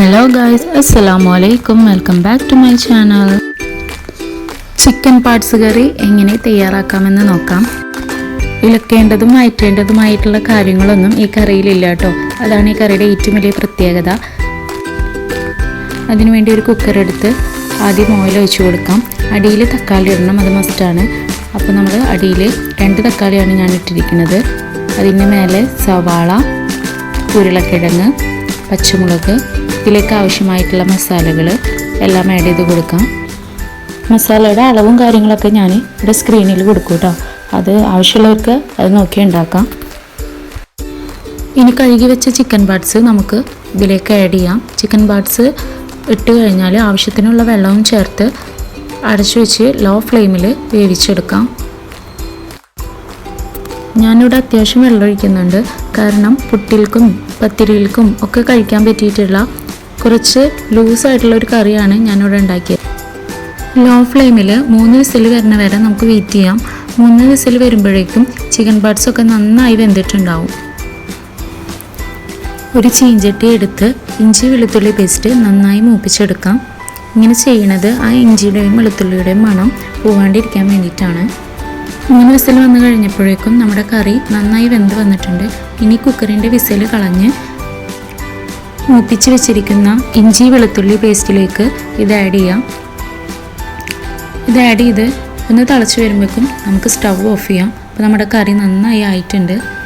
Hello guys അസ്സലാമു അലൈക്കും welcome back to my channel chicken parts curry എങ്ങനെ തയ്യാറാക്കാമെന്ന് നോക്കാം. ഇളക്കേണ്ടതും മാറ്റേണ്ടതുമായിട്ടുള്ള കാര്യങ്ങളൊന്നും ഈ കറിയിലില്ല കേട്ടോ. അതാണ് ഈ കറിയുടെ ഏറ്റവും വലിയ പ്രത്യേകത. അതിനുവേണ്ടി ഒരു കുക്കർ എടുത്ത് ആദ്യം ഓയിൽ ഒഴിച്ച് കൊടുക്കാം. അടിയിൽ തക്കാളി ഇടണം അത് മസ്റ്റാണ് അപ്പോൾ നമ്മൾ അടിയിൽ രണ്ട് തക്കാളിയാണ് ഞാൻ ഇട്ടിരിക്കുന്നത്. അതിന്റെ മേലെ സവാള ഉരുളക്കിഴങ്ങ് പച്ചമുളക് ഇതിലേക്ക് ആവശ്യമായിട്ടുള്ള മസാലകൾ എല്ലാം ആഡ് ചെയ്ത് കൊടുക്കാം. മസാലയുടെ അളവും കാര്യങ്ങളൊക്കെ ഞാൻ ഇവിടെ സ്ക്രീനിൽ കൊടുക്കും കേട്ടോ അത് ആവശ്യമുള്ളവർക്ക് അത് നോക്കി ഉണ്ടാക്കാം. ഇനി കഴുകി വെച്ച ചിക്കൻ പാർട്സ് നമുക്ക് ഇതിലേക്ക് ആഡ് ചെയ്യാം. ചിക്കൻ പാർട്സ് ഇട്ട് കഴിഞ്ഞാൽ ആവശ്യത്തിനുള്ള വെള്ളവും ചേർത്ത് അടച്ചു വെച്ച് ലോ ഫ്ലെയിമിൽ വേവിച്ചെടുക്കാം. ഞാനിവിടെ അത്യാവശ്യം വെള്ളം ഒഴിക്കുന്നുണ്ട് കാരണം പുട്ടിൽക്കും പത്തിരിയിൽക്കും ഒക്കെ കഴിക്കാൻ പറ്റിയിട്ടുള്ള കുറച്ച് ലൂസായിട്ടുള്ള ഒരു കറിയാണ് ഞാനിവിടെ ഉണ്ടാക്കിയത്. ലോ ഫ്ലെയിമിൽ മൂന്ന് വിസിൽ വരുന്ന വരെ നമുക്ക് വെയിറ്റ് ചെയ്യാം. മൂന്ന് വിസിൽ വരുമ്പോഴേക്കും ചിക്കൻ പാർട്സൊക്കെ നന്നായി വെന്തിട്ടുണ്ടാവും. ഒരു ചീഞ്ചട്ടി എടുത്ത് ഇഞ്ചി വെളുത്തുള്ളി പേസ്റ്റ് നന്നായി മൂപ്പിച്ചെടുക്കാം. ഇങ്ങനെ ചെയ്യണത് ആ ഇഞ്ചിയുടെയും വെളുത്തുള്ളിയുടെയും മണം പോവാണ്ടിരിക്കാൻ വേണ്ടിയിട്ടാണ്. മൂന്ന് വിസിൽ വന്നു കഴിഞ്ഞപ്പോഴേക്കും നമ്മുടെ കറി നന്നായി വെന്ത് വന്നിട്ടുണ്ട്. ഇനി കുക്കറിന്റെ വിസിൽ കളഞ്ഞ് മൂപ്പിച്ച് വെച്ചിരിക്കുന്ന ഇഞ്ചി വെളുത്തുള്ളി പേസ്റ്റിലേക്ക് ഇത് ആഡ് ചെയ്യാം. ഇത് ആഡ് ചെയ്ത് ഒന്ന് തിളച്ച് വരുമ്പോഴേക്കും നമുക്ക് സ്റ്റവ് ഓഫ് ചെയ്യാം. അപ്പോൾ നമ്മുടെ കറി നന്നായി ആയിട്ടുണ്ട്.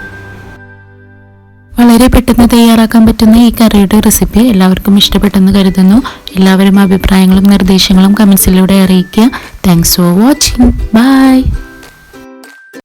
വളരെ പെട്ടെന്ന് തയ്യാറാക്കാൻ പറ്റുന്ന ഈ കറിയുടെ റെസിപ്പി എല്ലാവർക്കും ഇഷ്ടപ്പെട്ടെന്ന് കരുതുന്നു. എല്ലാവരും അഭിപ്രായങ്ങളും നിർദ്ദേശങ്ങളും കമൻസിലൂടെ അറിയിക്കുക. Thanks for watching bye